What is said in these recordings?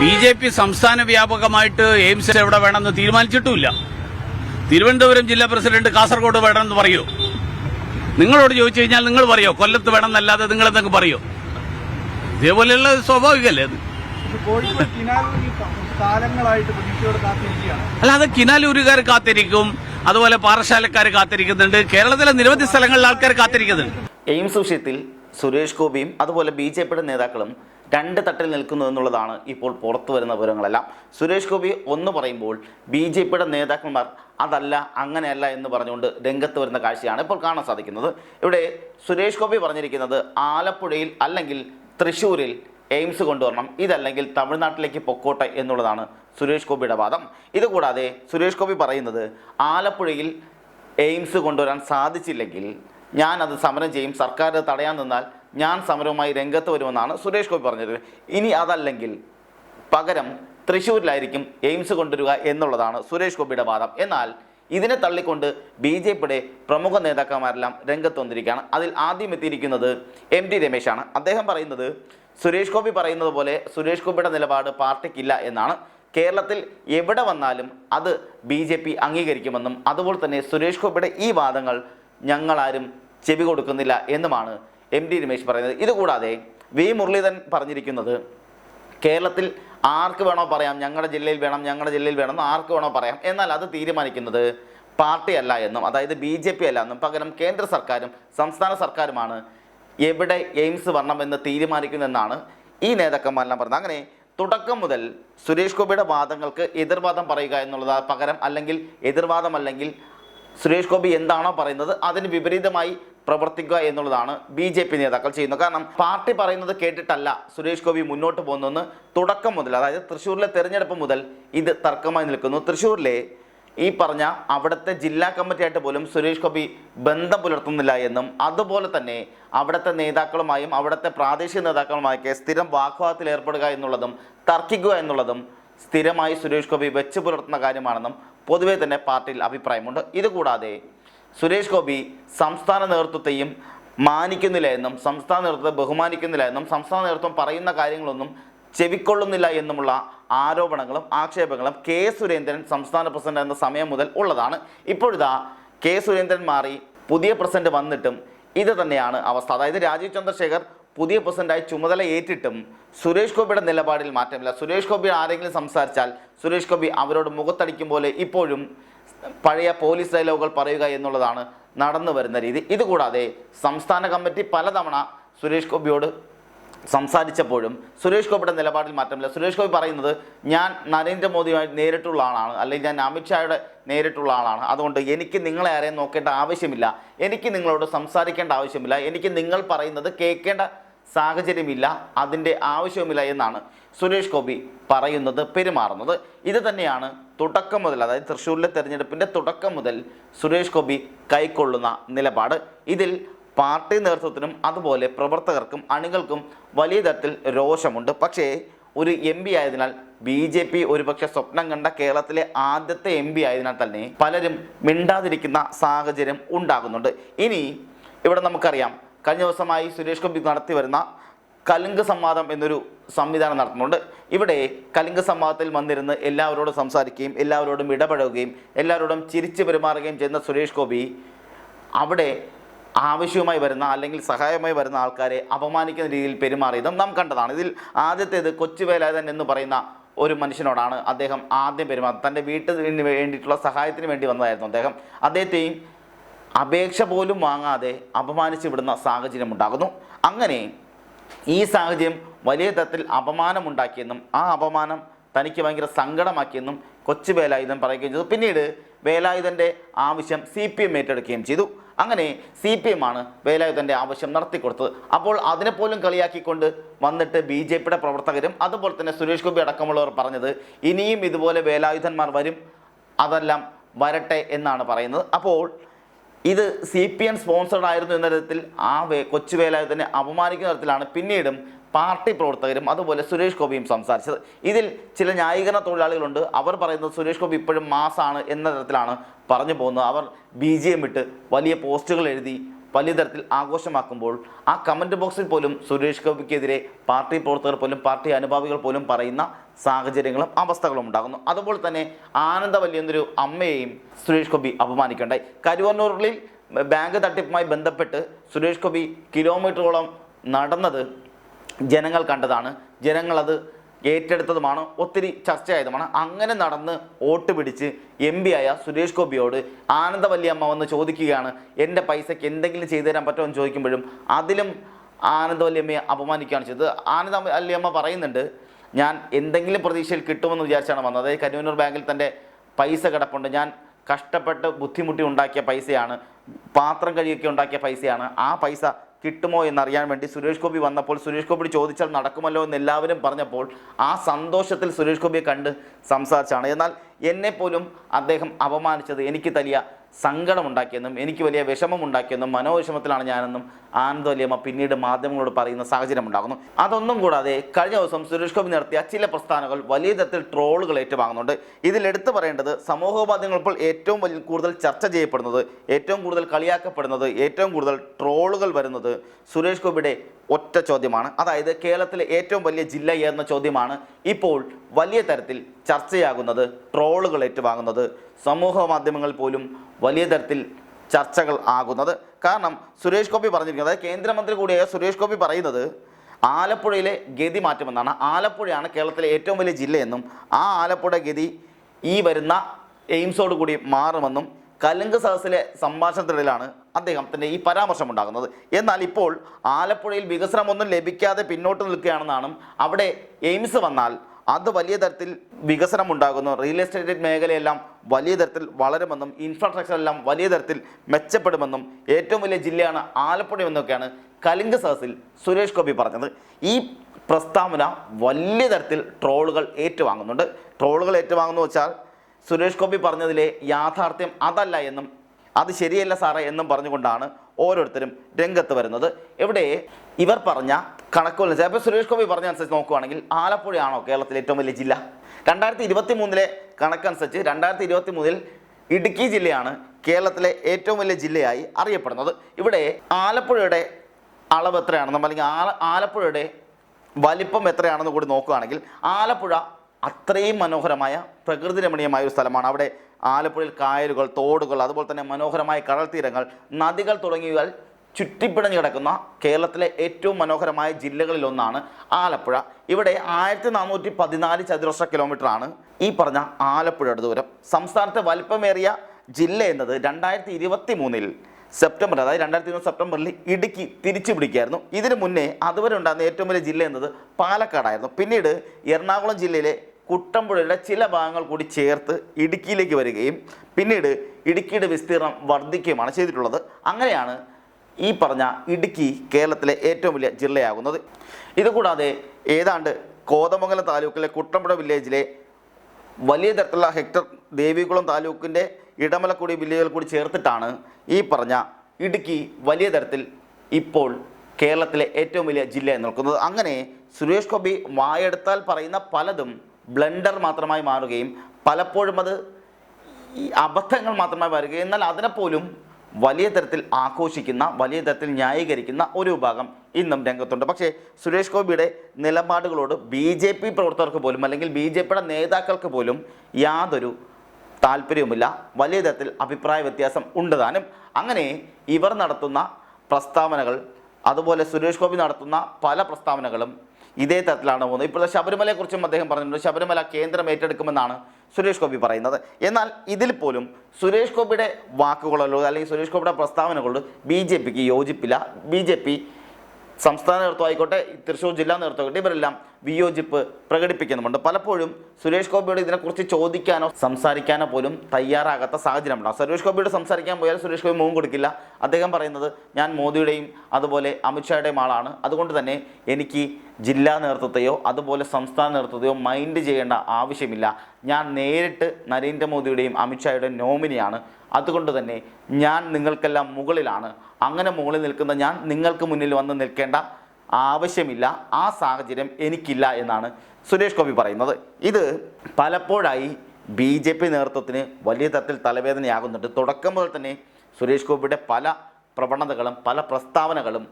B J P സംസ്ഥാന വ്യാപകമായിട്ട് AIIMS എവിടെ വേണമെന്ന് തീരുമാനിച്ചിട്ടുമില്ല. തിരുവനന്തപുരം ജില്ലാ പ്രസിഡന്റ് കാസർഗോഡ് വേണമെന്ന് പറയൂ. നിങ്ങളോട് ചോദിച്ചു കഴിഞ്ഞാൽ നിങ്ങൾ പറയോ കൊല്ലത്ത് വേണമെന്നല്ലാതെ നിങ്ങൾ എന്തെങ്കിലും പറയോ? ഇതേപോലെയുള്ള സ്വാഭാവികമല്ലേ അത്? അല്ല അത് കിനാലൂരുകാർ കാത്തിരിക്കും അതുപോലെ പാറശാലക്കാർ കാത്തിരിക്കുന്നുണ്ട് കേരളത്തിലെ നിരവധി സ്ഥലങ്ങളിൽ ആൾക്കാർ കാത്തിരിക്കുന്നുണ്ട്. എയിംസ് വിഷയത്തിൽ സുരേഷ് ഗോപിയും അതുപോലെ ബി ജെ പിയുടെ നേതാക്കളും രണ്ട് തട്ടിൽ നിൽക്കുന്നു എന്നുള്ളതാണ് ഇപ്പോൾ പുറത്തു വരുന്ന വിവരങ്ങളെല്ലാം. സുരേഷ് ഗോപി ഒന്ന് പറയുമ്പോൾ ബി ജെ പിയുടെ നേതാക്കന്മാർ അതല്ല അങ്ങനെയല്ല എന്ന് പറഞ്ഞുകൊണ്ട് രംഗത്ത് വരുന്ന കാഴ്ചയാണ് ഇപ്പോൾ കാണാൻ സാധിക്കുന്നത്. ഇവിടെ സുരേഷ് ഗോപി പറഞ്ഞിരിക്കുന്നത് ആലപ്പുഴയിൽ അല്ലെങ്കിൽ തൃശ്ശൂരിൽ എയിംസ് കൊണ്ടുവരണം ഇതല്ലെങ്കിൽ തമിഴ്നാട്ടിലേക്ക് പൊക്കോട്ടെ എന്നുള്ളതാണ് സുരേഷ് ഗോപിയുടെ വാദം. ഇതുകൂടാതെ സുരേഷ് ഗോപി പറയുന്നത് ആലപ്പുഴയിൽ എയിംസ് കൊണ്ടുവരാൻ സാധിച്ചില്ലെങ്കിൽ ഞാനത് സമരം ചെയ്യും സർക്കാർ തടയാൻ നിന്നാൽ ഞാൻ സമരവുമായി രംഗത്ത് വരുമെന്നാണ് സുരേഷ് ഗോപി പറഞ്ഞത്. ഇനി അതല്ലെങ്കിൽ പകരം തൃശ്ശൂരിലായിരിക്കും എയിംസ് കൊണ്ടുവരിക എന്നുള്ളതാണ് സുരേഷ് ഗോപിയുടെ വാദം. എന്നാൽ ഇതിനെ തള്ളിക്കൊണ്ട് ബി ജെ പിയുടെ പ്രമുഖ നേതാക്കന്മാരെല്ലാം രംഗത്ത് വന്നിരിക്കുകയാണ്. അതിൽ ആദ്യം എത്തിയിരിക്കുന്നത് എം ടി രമേശാണ്. അദ്ദേഹം പറയുന്നത് സുരേഷ് ഗോപി പറയുന്നത് പോലെ സുരേഷ് ഗോപിയുടെ നിലപാട് പാർട്ടിക്കില്ല എന്നാണ്. കേരളത്തിൽ എവിടെ വന്നാലും അത് ബി ജെ പി അംഗീകരിക്കുമെന്നും അതുപോലെ തന്നെ സുരേഷ് ഗോപിയുടെ ഈ വാദങ്ങൾ ഞങ്ങളാരും ചെവി കൊടുക്കുന്നില്ല എന്നുമാണ് എം ഡി രമേശ് പറയുന്നത്. ഇതുകൂടാതെ വി മുരളീധരൻ പറഞ്ഞിരിക്കുന്നത് കേരളത്തിൽ ആർക്ക് വേണോ പറയാം ഞങ്ങളുടെ ജില്ലയിൽ വേണം ഞങ്ങളുടെ ജില്ലയിൽ വേണം ആർക്ക് വേണോ പറയാം. എന്നാൽ അത് തീരുമാനിക്കുന്നത് പാർട്ടിയല്ല എന്നും അതായത് ബി ജെ പി അല്ല എന്നും പകരം കേന്ദ്ര സർക്കാരും സംസ്ഥാന സർക്കാരുമാണ് എവിടെ എയിംസ് വരണമെന്ന് തീരുമാനിക്കുന്നതെന്നാണ് ഈ നേതാക്കന്മാരെല്ലാം പറയുന്നത് അങ്ങനെ തുടക്കം മുതൽ സുരേഷ് ഗോപിയുടെ വാദങ്ങൾക്ക് എതിർവാദം പറയുക എന്നുള്ളത് പകരം അല്ലെങ്കിൽ എതിർവാദം അല്ലെങ്കിൽ സുരേഷ് ഗോപി എന്താണോ പറയുന്നത് അതിന് വിപരീതമായി പ്രവർത്തിക്കുക എന്നുള്ളതാണ് ബി ജെ പി നേതാക്കൾ ചെയ്യുന്നത്. കാരണം പാർട്ടി പറയുന്നത് കേട്ടിട്ടല്ല സുരേഷ് ഗോപി മുന്നോട്ട് പോകുന്നതെന്ന് തുടക്കം മുതൽ അതായത് തൃശ്ശൂരിലെ തെരഞ്ഞെടുപ്പ് മുതൽ ഇത് തർക്കമായി നിൽക്കുന്നു. തൃശ്ശൂരിലെ ഈ പറഞ്ഞ അവിടുത്തെ ജില്ലാ കമ്മിറ്റിയായിട്ട് പോലും സുരേഷ് ഗോപി ബന്ധം പുലർത്തുന്നില്ല എന്നും അതുപോലെ തന്നെ അവിടുത്തെ നേതാക്കളുമായും അവിടുത്തെ പ്രാദേശിക നേതാക്കളുമായൊക്കെ സ്ഥിരം വാഗ്വാദത്തിൽ ഏർപ്പെടുക എന്നുള്ളതും തർക്കിക്കുക എന്നുള്ളതും സ്ഥിരമായി സുരേഷ് ഗോപി വെച്ച് പുലർത്തുന്ന കാര്യമാണെന്നും പൊതുവെ തന്നെ പാർട്ടിയിൽ അഭിപ്രായമുണ്ട്. ഇതുകൂടാതെ സുരേഷ് ഗോപി സംസ്ഥാന നേതൃത്വത്തെയും മാനിക്കുന്നില്ല എന്നും സംസ്ഥാന നേതൃത്വത്തെ ബഹുമാനിക്കുന്നില്ല എന്നും സംസ്ഥാന നേതൃത്വം പറയുന്ന കാര്യങ്ങളൊന്നും ചെവിക്കൊള്ളുന്നില്ല എന്നുമുള്ള ആരോപണങ്ങളും ആക്ഷേപങ്ങളും കെ സുരേന്ദ്രൻ സംസ്ഥാന പ്രസിഡന്റ് എന്ന സമയം മുതൽ ഉള്ളതാണ്. ഇപ്പോഴിതാ കെ സുരേന്ദ്രൻ മാറി പുതിയ പ്രസിഡന്റ് വന്നിട്ടും ഇത് തന്നെയാണ് അവസ്ഥ. അതായത് രാജീവ് ചന്ദ്രശേഖർ പുതിയ പ്രസിഡന്റായി ചുമതല ഏറ്റിട്ടും സുരേഷ് ഗോപിയുടെ നിലപാടിൽ മാറ്റമില്ല. സുരേഷ് ഗോപി ആരെങ്കിലും സംസാരിച്ചാൽ സുരേഷ് ഗോപി അവരോട് മുഖത്തടിക്കും പോലെ ഇപ്പോഴും പഴയ പോലീസ് ഡയലോഗുകൾ പറയുക എന്നുള്ളതാണ് നടന്നു വരുന്ന രീതി. ഇതുകൂടാതെ സംസ്ഥാന കമ്മിറ്റി പലതവണ സുരേഷ് ഗോപിയോട് സംസാരിച്ചപ്പോഴും സുരേഷ് ഗോപിയുടെ നിലപാടിൽ മാറ്റമില്ല. സുരേഷ് ഗോപി പറയുന്നത് ഞാൻ നരേന്ദ്രമോദിയുമായി നേരിട്ടുള്ള ആളാണ് അല്ലെങ്കിൽ ഞാൻ അമിത്ഷായുടെ നേരിട്ടുള്ള ആളാണ്. അതുകൊണ്ട് എനിക്ക് നിങ്ങളെ ആരെയും നോക്കേണ്ട ആവശ്യമില്ല. എനിക്ക് നിങ്ങളോട് സംസാരിക്കേണ്ട ആവശ്യമില്ല. എനിക്ക് നിങ്ങൾ പറയുന്നത് കേൾക്കേണ്ട സാഹചര്യമില്ല. അതിന്റെ ആവശ്യവുമില്ല എന്നാണ് സുരേഷ് ഗോപി പറയുന്നത് പെരുമാറുന്നത്. ഇത് തന്നെയാണ് തുടക്കം മുതൽ അതായത് തൃശ്ശൂരിലെ തെരഞ്ഞെടുപ്പിന്റെ തുടക്കം മുതൽ സുരേഷ് ഗോപി കൈക്കൊള്ളുന്ന നിലപാട്. ഇതിൽ പാർട്ടി നേതൃത്വത്തിനും അതുപോലെ പ്രവർത്തകർക്കും അണികൾക്കും വലിയ തരത്തിൽ രോഷമുണ്ട്. പക്ഷേ ഒരു എം പി ആയതിനാൽ ബി ജെ പി ഒരുപക്ഷെ സ്വപ്നം കണ്ട കേരളത്തിലെ ആദ്യത്തെ എം പി ആയതിനാൽ തന്നെ പലരും മിണ്ടാതിരിക്കുന്ന സാഹചര്യം ഉണ്ടാകുന്നുണ്ട്. ഇനി ഇവിടെ നമുക്കറിയാം കഴിഞ്ഞ ദിവസമായി സുരേഷ് ഗോപി നടത്തി വരുന്ന കലുങ്ക് സംവാദം എന്നൊരു സംവിധാനം നടത്തുന്നുണ്ട്. ഇവിടെ കലുങ്ക് സംവാദത്തിൽ വന്നിരുന്ന് എല്ലാവരോടും സംസാരിക്കുകയും എല്ലാവരോടും ഇടപഴകുകയും എല്ലാവരോടും ചിരിച്ചു പെരുമാറുകയും ചെയ്യുന്ന സുരേഷ് ഗോപി അവിടെ ആവശ്യവുമായി വരുന്ന അല്ലെങ്കിൽ സഹായമായി വരുന്ന ആൾക്കാരെ അപമാനിക്കുന്ന രീതിയിൽ പെരുമാറിയതും നാം കണ്ടതാണ്. ഇതിൽ ആദ്യത്തേത് കൊച്ചുവേലായുധൻ എന്ന് പറയുന്ന ഒരു മനുഷ്യനോടാണ് അദ്ദേഹം ആദ്യം പെരുമാറുന്നത്. തന്റെ വീട്ടിന് വേണ്ടിയിട്ടുള്ള സഹായത്തിന് വേണ്ടി വന്നതായിരുന്നു അദ്ദേഹം. അദ്ദേഹത്തെയും അപേക്ഷ പോലും വാങ്ങാതെ അപമാനിച്ചു വിടുന്ന സാഹചര്യം ഉണ്ടാകുന്നു അങ്ങനെ ഈ സാഹചര്യം വലിയ തരത്തിൽ അപമാനമുണ്ടാക്കിയെന്നും ആ അപമാനം തനിക്ക് ഭയങ്കര സങ്കടമാക്കിയെന്നും കൊച്ചു വേലായുധൻ പറയുകയും ചെയ്തു. പിന്നീട് വേലായുധന്റെ ആവശ്യം സി പി എം ഏറ്റെടുക്കുകയും ചെയ്തു. അങ്ങനെ സി പി എം ആണ് വേലായുധന്റെ ആവശ്യം നടത്തിക്കൊടുത്തത്. അപ്പോൾ അതിനെപ്പോലും കളിയാക്കിക്കൊണ്ട് വന്നിട്ട് ബി ജെ പിയുടെ പ്രവർത്തകരും അതുപോലെ തന്നെ സുരേഷ് ഗോപി അടക്കമുള്ളവർ പറഞ്ഞത് ഇനിയും ഇതുപോലെ വേലായുധന്മാർ വരും അതെല്ലാം വരട്ടെ എന്നാണ് പറയുന്നത്. അപ്പോൾ ഇത് സി പി എം സ്പോൺസേഡ് ആയിരുന്നു എന്ന തരത്തിൽ ആ വേ കൊച്ചു വേലായുധനെ അപമാനിക്കുന്ന തരത്തിലാണ് പിന്നീടും പാർട്ടി പ്രവർത്തകരും അതുപോലെ സുരേഷ് ഗോപിയും സംസാരിച്ചത്. ഇതിൽ ചില ന്യായീകരണ തൊഴിലാളികളുണ്ട്. അവർ പറയുന്നത് സുരേഷ് ഗോപി ഇപ്പോഴും മാസാണ് എന്ന തരത്തിലാണ് പറഞ്ഞു പോകുന്നത്. അവർ ബി എം വിട്ട് വലിയ പോസ്റ്റുകൾ എഴുതി വലിയ തരത്തിൽ ആഘോഷമാക്കുമ്പോൾ ആ കമന്റ് ബോക്സിൽ പോലും സുരേഷ് ഗോപിക്കെതിരെ പാർട്ടി പ്രവർത്തകർ പോലും പാർട്ടി അനുഭാവികൾ പോലും പറയുന്ന സാഹചര്യങ്ങളും അവസ്ഥകളും ഉണ്ടാകുന്നു. അതുപോലെ തന്നെ ആനന്ദവല്ലി എന്നൊരു അമ്മയെയും സുരേഷ് ഗോപി അപമാനിക്കേണ്ടായി. കരുവന്നൂരിൽ ബാങ്ക് തട്ടിപ്പുമായി ബന്ധപ്പെട്ട് സുരേഷ് ഗോപി കിലോമീറ്ററോളം നടന്നത് ജനങ്ങൾ കണ്ടതാണ്. ജനങ്ങളത് ഏറ്റെടുത്തതുമാണ് ഒത്തിരി ചർച്ചയായതുമാണ്. അങ്ങനെ നടന്ന് വോട്ട് പിടിച്ച് എം പി ആയ സുരേഷ് ഗോപിയോട് ആനന്ദവല്ലിയമ്മ വന്ന് ചോദിക്കുകയാണ് എന്റെ പൈസയ്ക്ക് എന്തെങ്കിലും ചെയ്തു തരാൻ പറ്റുമോ? എന്ന് ചോദിക്കുമ്പോഴും അതിലും ആനന്ദവല്ലിയമ്മയെ അപമാനിക്കുകയാണ് ചെയ്തത്. ആനന്ദ ആനന്ദവല്ലിയമ്മ പറയുന്നുണ്ട് ഞാൻ എന്തെങ്കിലും പ്രതീക്ഷയിൽ കിട്ടുമെന്ന് വിചാരിച്ചാണ് വന്നത്. അതായത് കരുവന്നൂർ ബാങ്കിൽ തന്റെ പൈസ കിടപ്പുണ്ട്. ഞാൻ കഷ്ടപ്പെട്ട് ബുദ്ധിമുട്ടി ഉണ്ടാക്കിയ പൈസയാണ് പാത്രം കഴുകിയൊക്കെ ഉണ്ടാക്കിയ പൈസയാണ്. ആ പൈസ കിട്ടുമോ എന്നറിയാൻ വേണ്ടി സുരേഷ് ഗോപി വന്നപ്പോൾ സുരേഷ് ഗോപി ചോദിച്ചാൽ നടക്കുമല്ലോ എന്ന് എല്ലാവരും പറഞ്ഞപ്പോൾ ആ സന്തോഷത്തിൽ സുരേഷ് ഗോപിയെ കണ്ട് സംസാരിച്ചാണ്. എന്നാൽ എന്നെപ്പോലും അദ്ദേഹം അപമാനിച്ചത് എനിക്ക് വലിയ സങ്കടമുണ്ടാക്കിയെന്നും എനിക്ക് വലിയ വിഷമമുണ്ടാക്കിയെന്നും മനോവിഷമത്തിലാണ് ഞാനെന്നും ആനന്ദ് വലിയമ്മ പിന്നീട് മാധ്യമങ്ങളോട് പറയുന്ന സാഹചര്യം ഉണ്ടാകുന്നു അതൊന്നും കൂടാതെ കഴിഞ്ഞ ദിവസം സുരേഷ് ഗോപി നടത്തിയ ചില പ്രസ്ഥാനങ്ങൾ വലിയ തരത്തിൽ ട്രോളുകൾ ഏറ്റുവാങ്ങുന്നുണ്ട്. ഇതിൽ എടുത്തു പറയേണ്ടത് സമൂഹ മാധ്യമങ്ങൾ ഇപ്പോൾ ഏറ്റവും വലിയ കൂടുതൽ ചർച്ച ചെയ്യപ്പെടുന്നത് ഏറ്റവും കൂടുതൽ കളിയാക്കപ്പെടുന്നത് ഏറ്റവും കൂടുതൽ ട്രോളുകൾ വരുന്നത് സുരേഷ് ഗോപിയുടെ ഒറ്റ ചോദ്യമാണ്. അതായത് കേരളത്തിലെ ഏറ്റവും വലിയ ജില്ല എന്ന ചോദ്യമാണ് ഇപ്പോൾ വലിയ തരത്തിൽ ചർച്ചയാകുന്നത് ട്രോളുകൾ ഏറ്റുവാങ്ങുന്നത് സമൂഹ മാധ്യമങ്ങൾ പോലും വലിയ തരത്തിൽ ചർച്ചകൾ ആകുന്നത്. കാരണം സുരേഷ് ഗോപി പറഞ്ഞിരിക്കുന്നത് അതായത് കേന്ദ്രമന്ത്രി കൂടിയായ സുരേഷ് ഗോപി പറയുന്നത് ആലപ്പുഴയിലെ ഗതി മാറ്റുമെന്നാണ്. ആലപ്പുഴയാണ് കേരളത്തിലെ ഏറ്റവും വലിയ ജില്ലയെന്നും ആ ആലപ്പുഴ ഗതി ഈ വരുന്ന എയിംസോട് കൂടി മാറുമെന്നും കലുങ്ക് സദസ്സിലെ സംഭാഷണത്തിനിടയിലാണ് അദ്ദേഹത്തിന്റെ ഈ പരാമർശം ഉണ്ടാകുന്നത് എന്നാൽ ഇപ്പോൾ ആലപ്പുഴയിൽ വികസനമൊന്നും ലഭിക്കാതെ പിന്നോട്ട് നിൽക്കുകയാണെന്നാണ് അവിടെ എയിംസ് വന്നാൽ അത് വലിയ തരത്തിൽ വികസനം ഉണ്ടാകുന്നു റിയൽ എസ്റ്റേറ്റ് മേഖലയെല്ലാം വലിയ തരത്തിൽ വളരുമെന്നും ഇൻഫ്രാസ്ട്രക്ചർ എല്ലാം വലിയ തരത്തിൽ മെച്ചപ്പെടുമെന്നും ഏറ്റവും വലിയ ജില്ലയാണ് ആലപ്പുഴ എന്നൊക്കെയാണ് കലിംഗ സദസ്സിൽ സുരേഷ് ഗോപി പറഞ്ഞത്. ഈ പ്രസ്താവന വലിയ തരത്തിൽ ട്രോളുകൾ ഏറ്റുവാങ്ങുന്നുണ്ട്. ട്രോളുകൾ ഏറ്റുവാങ്ങുന്നു വെച്ചാൽ സുരേഷ് ഗോപി പറഞ്ഞതിലെ യാഥാർത്ഥ്യം അതല്ല എന്നും അത് ശരിയല്ല സാറേ എന്നും പറഞ്ഞുകൊണ്ടാണ് ഓരോരുത്തരും രംഗത്ത് വരുന്നത്. ഇവിടെ ഇവർ പറഞ്ഞ കണക്കുകൾ അപ്പോൾ സുരേഷ് ഗോപി പറഞ്ഞ അനുസരിച്ച് നോക്കുകയാണെങ്കിൽ ആലപ്പുഴയാണോ കേരളത്തിലെ ഏറ്റവും വലിയ ജില്ല? രണ്ടായിരത്തി ഇരുപത്തി മൂന്നിലെ കണക്കനുസരിച്ച് രണ്ടായിരത്തി ഇരുപത്തി മൂന്നിൽ ഇടുക്കി ജില്ലയാണ് കേരളത്തിലെ ഏറ്റവും വലിയ ജില്ലയായി അറിയപ്പെടുന്നത്. ഇവിടെ ആലപ്പുഴയുടെ അളവ് എത്രയാണെന്നും അല്ലെങ്കിൽ ആല ആലപ്പുഴയുടെ വലിപ്പം എത്രയാണെന്ന് കൂടി നോക്കുകയാണെങ്കിൽ ആലപ്പുഴ അത്രയും മനോഹരമായ പ്രകൃതി രമണീയമായ ഒരു സ്ഥലമാണ്. അവിടെ ആലപ്പുഴയിൽ കായലുകൾ തോടുകൾ അതുപോലെ തന്നെ മനോഹരമായ കടൽ തീരങ്ങൾ നദികൾ തുടങ്ങിയവ ചുറ്റിപ്പിടഞ്ഞു കിടക്കുന്ന കേരളത്തിലെ ഏറ്റവും മനോഹരമായ ജില്ലകളിലൊന്നാണ് ആലപ്പുഴ. ഇവിടെ ആയിരത്തി നാനൂറ്റി പതിനാല് ചതുരശ്ര കിലോമീറ്ററാണ് ഈ പറഞ്ഞ ആലപ്പുഴയുടെ ദൂരം. സംസ്ഥാനത്തെ വലിപ്പമേറിയ ജില്ല എന്നത് രണ്ടായിരത്തി ഇരുപത്തി മൂന്നിൽ സെപ്റ്റംബർ അതായത് രണ്ടായിരത്തി ഇരുപത് സെപ്റ്റംബറിൽ ഇടുക്കി തിരിച്ചു പിടിക്കുകയായിരുന്നു. ഇതിനു മുന്നേ അതുവരെ ഉണ്ടായിരുന്ന ഏറ്റവും വലിയ ജില്ല എന്നത് പാലക്കാടായിരുന്നു. പിന്നീട് എറണാകുളം ജില്ലയിലെ കുട്ടമ്പുഴയുടെ ചില ഭാഗങ്ങൾ കൂടി ചേർത്ത് ഇടുക്കിയിലേക്ക് വരികയും പിന്നീട് ഇടുക്കിയുടെ വിസ്തീർണം വർദ്ധിക്കുകയുമാണ് ചെയ്തിട്ടുള്ളത്. അങ്ങനെയാണ് ഈ പറഞ്ഞ ഇടുക്കി കേരളത്തിലെ ഏറ്റവും വലിയ ജില്ലയാകുന്നത്. ഇതുകൂടാതെ ഏതാണ്ട് കോതമംഗലം താലൂക്കിലെ കുട്ടമ്പുഴ വില്ലേജിലെ വലിയ തരത്തിലുള്ള ഹെക്ടർ ദേവികുളം താലൂക്കിന്റെ ഇടമലക്കുടി വില്ലേജുകൾ കൂടി ചേർത്തിട്ടാണ് ഈ പറഞ്ഞ ഇടുക്കി വലിയ തരത്തിൽ ഇപ്പോൾ കേരളത്തിലെ ഏറ്റവും വലിയ ജില്ലയായി നിൽക്കുന്നത്. അങ്ങനെ സുരേഷ് ഗോപി വായെടുത്താൽ പറയുന്ന പലതും ബ്ലണ്ടർ മാത്രമായി മാറുകയും പലപ്പോഴും അത് ഈ അബദ്ധങ്ങൾ മാത്രമായി വരികയും എന്നാൽ അതിനെപ്പോലും വലിയ തരത്തിൽ ആഘോഷിക്കുന്ന വലിയ തരത്തിൽ ന്യായീകരിക്കുന്ന ഒരു വിഭാഗം ഇന്നും രംഗത്തുണ്ട്. പക്ഷേ സുരേഷ് ഗോപിയുടെ നിലപാടുകളോട് ബി പ്രവർത്തകർക്ക് പോലും അല്ലെങ്കിൽ ബി നേതാക്കൾക്ക് പോലും യാതൊരു താല്പര്യവുമില്ല. വലിയ തരത്തിൽ അഭിപ്രായ വ്യത്യാസം ഉണ്ട് താനും. അങ്ങനെ ഇവർ നടത്തുന്ന പ്രസ്താവനകൾ അതുപോലെ സുരേഷ് ഗോപി നടത്തുന്ന പല പ്രസ്താവനകളും ഇതേ തരത്തിലാണ് പോകുന്നത്. ഇപ്പോൾ ശബരിമലയെക്കുറിച്ചും അദ്ദേഹം പറഞ്ഞിട്ടുണ്ട്. ശബരിമല കേന്ദ്രം ഏറ്റെടുക്കുമെന്നാണ് സുരേഷ് ഗോപി പറയുന്നത്. എന്നാൽ ഇതിൽ പോലും സുരേഷ് ഗോപിയുടെ വാക്കുകളോ അല്ലെങ്കിൽ സുരേഷ് ഗോപിയുടെ പ്രസ്താവനകളോട് ബി ജെ പിക്ക് യോജിപ്പില്ല. ബി ജെ പി സംസ്ഥാന നേതൃത്വം ആയിക്കോട്ടെ തൃശ്ശൂർ ജില്ലാ നേതൃത്വം ആയിക്കോട്ടെ ഇവരെല്ലാം വിയോജിപ്പ് പ്രകടിപ്പിക്കുന്നുമുണ്ട്. പലപ്പോഴും സുരേഷ് ഗോപിയോട് ഇതിനെക്കുറിച്ച് ചോദിക്കാനോ സംസാരിക്കാനോ പോലും തയ്യാറാകാത്ത സാഹചര്യം ഉണ്ടാകും സുരേഷ് ഗോപിയോട് സംസാരിക്കാൻ പോയാൽ സുരേഷ് ഗോപി മുഖം കൊടുക്കില്ല. അദ്ദേഹം പറയുന്നത് ഞാൻ മോദിയുടെയും അതുപോലെ അമിത്ഷായുടെയും ആളാണ്. അതുകൊണ്ട് തന്നെ എനിക്ക് ജില്ലാ നേതൃത്വത്തെയോ അതുപോലെ സംസ്ഥാന നേതൃത്വത്തെയോ മൈൻഡ് ചെയ്യേണ്ട ആവശ്യമില്ല. ഞാൻ നേരിട്ട് നരേന്ദ്രമോദിയുടെയും അമിത്ഷായുടെയും നോമിനിയാണ് അതുകൊണ്ട് തന്നെ ഞാൻ നിങ്ങൾക്കെല്ലാം മുകളിലാണ്. അങ്ങനെ മുകളിൽ നിൽക്കുന്ന ഞാൻ നിങ്ങൾക്ക് മുന്നിൽ വന്ന് നിൽക്കേണ്ട ആവശ്യമില്ല. ആ സാഹചര്യം എനിക്കില്ല എന്നാണ് സുരേഷ് ഗോപി പറയുന്നത്. ഇത് പലപ്പോഴായി ബി ജെ പി നേതൃത്വത്തിന് വലിയ തരത്തിൽ തലവേദനയാകുന്നുണ്ട്. തുടക്കം മുതൽ തന്നെ സുരേഷ് ഗോപിയുടെ പല പ്രവണതകളും പല പ്രസ്താവനകളും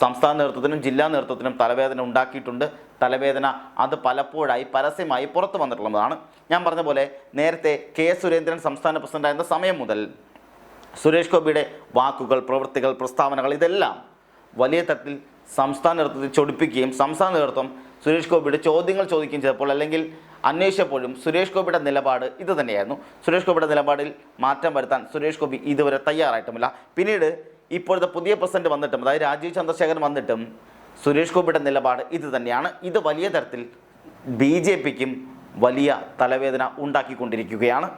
സംസ്ഥാന നേതൃത്വത്തിനും ജില്ലാ നേതൃത്വത്തിനും തലവേദന ഉണ്ടാക്കിയിട്ടുണ്ട്. തലവേദന അത് പലപ്പോഴായി പരസ്യമായി പുറത്തു വന്നിട്ടുള്ളതാണ്. ഞാൻ പറഞ്ഞ പോലെ നേരത്തെ കെ സുരേന്ദ്രൻ സംസ്ഥാന പ്രസിഡന്റായിരുന്ന സമയം മുതൽ സുരേഷ് ഗോപിയുടെ വാക്കുകൾ പ്രവൃത്തികൾ പ്രസ്താവനകൾ ഇതെല്ലാം വലിയ തരത്തിൽ സംസ്ഥാന നേതൃത്വത്തിൽ ചൊടിപ്പിക്കുകയും സംസ്ഥാന നേതൃത്വം സുരേഷ് ഗോപിയുടെ ചോദ്യങ്ങൾ ചോദിക്കുകയും ചെയ്തപ്പോൾ അല്ലെങ്കിൽ അന്വേഷിച്ചപ്പോഴും സുരേഷ് ഗോപിയുടെ നിലപാട് ഇത് തന്നെയായിരുന്നു. സുരേഷ് ഗോപിയുടെ നിലപാടിൽ മാറ്റം വരുത്താൻ സുരേഷ് ഗോപി ഇതുവരെ തയ്യാറായിട്ടുമില്ല. പിന്നീട് ഇപ്പോഴത്തെ പുതിയ പ്രസിഡന്റ് വന്നിട്ടും അതായത് രാജീവ് ചന്ദ്രശേഖരൻ വന്നിട്ടും സുരേഷ് ഗോപിയുടെ നിലപാട് ഇത് തന്നെയാണ്. ഇത് വലിയ തരത്തിൽ ബി വലിയ തലവേദന ഉണ്ടാക്കിക്കൊണ്ടിരിക്കുകയാണ്.